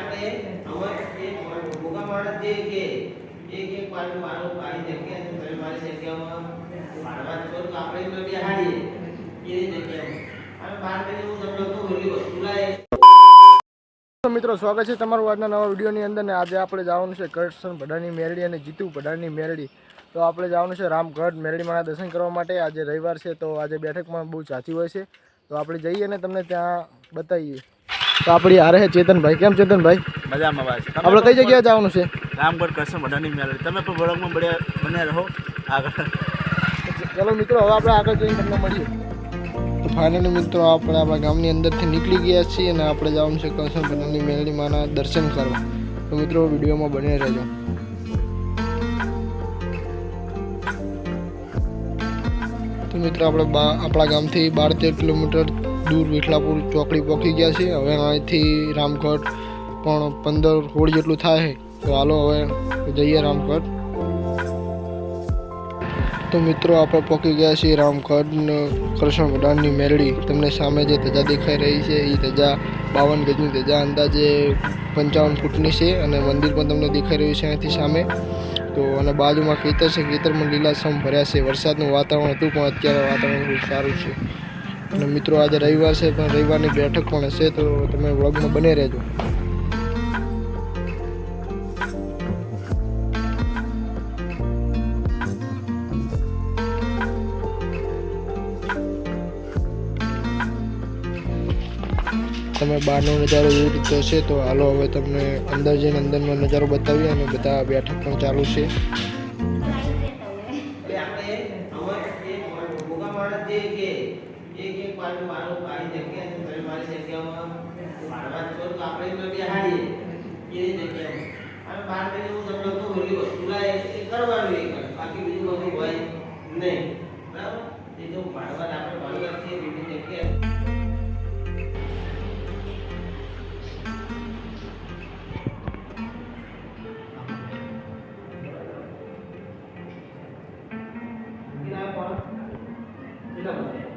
આપણે અમાર એક ભોગા માળા દે કે એક એક પાડું મારું પાડી જગ્યા છે મારી મારી જગ્યામાં પાડવા છો તો આપણે એમાં બેહાડીએ. એ જગ્યામાં અને બાર મહિને હું તમને તો ઓલી વસ્તુ લાય. મિત્રો, સ્વાગત છે તમારું આજના નવા વિડીયોની અંદર ને આજે આપણે જવાનું છે કરશન ભડાની મેરડી અને જીતુ ભડાની મેરડી. તો આપણે જવાનું છે રામગઢ મેરડીમાંના દર્શન કરવા માટે. આજે રવિવાર છે તો આજે બેઠકમાં બહુ ચાચી હોય છે. તો આપણે જઈએ અને તમને ત્યાં બતાવીએ. તો આપણી હારે છે ચેતનભાઈ. કેમ ચેતનભાઈ? મજામાં ભાઈ આપણે કઈ જગ્યાએ જવાનું છે? રામગઢ કરશો બધાની મેળવી તમે પણ વડોગમાં બને બને રહો. આગળ. ચલો મિત્રો હવે આપણે આગળ જઈને તમને મળીએ. તો ફાઇનલી મિત્રો આપણે આપણા ગામની અંદરથી નીકળી ગયા છીએ અને આપણે જવાનું છે કરશન મેળની મેરડીમાંના દર્શન કરવા. તો મિત્રો વિડીયોમાં બને રહેજો. તો મિત્રો, આપણે આપણા ગામથી બાર તેર કિલોમીટર દૂર વિઠલાપુર ચોકડી પહોંચી ગયા છે હવે અહીંથી રામગઢ પણ પંદર સોળ જેટલું થાય તો હાલો હવે જઈએ રામગઢ તો મિત્રો, આપણે પહોંચી ગયા છીએ રામગઢ કૃષ્ણ ભગવાનની મેરડી. તમને સામે જે ધજા દેખાઈ રહી છે એ ધજા બાવન ગજની ધજા અંદાજે પંચાવન ફૂટની છે અને મંદિર પણ તમને દેખાઈ રહ્યું છે અહીંથી સામે. તો અને બાજુમાં ખેતર છે, ખેતરમાં લીલાછમ ભર્યા છે. વરસાદનું વાતાવરણ હતું, પણ અત્યારે વાતાવરણ બહુ સારું છે. અને મિત્રો, આજે રવિવાર છે, પણ રવિવારની બેઠક પણ હશે, તો તમે વ્લોગમાં બને રહેજો. તમે બહારનો નજારો એવી રીતે હશે તો હાલો હવે તમને અંદર જઈને અંદરનો નજારો બતાવીએ અને બધા બેઠક પણ ચાલુ છે. છે છો બાકી બીજું બધું હોય નહીં. બરાબર? એ તો ભાડવા આપણે ભાડવા છીએ, બીજી જગ્યાએ. Míralo.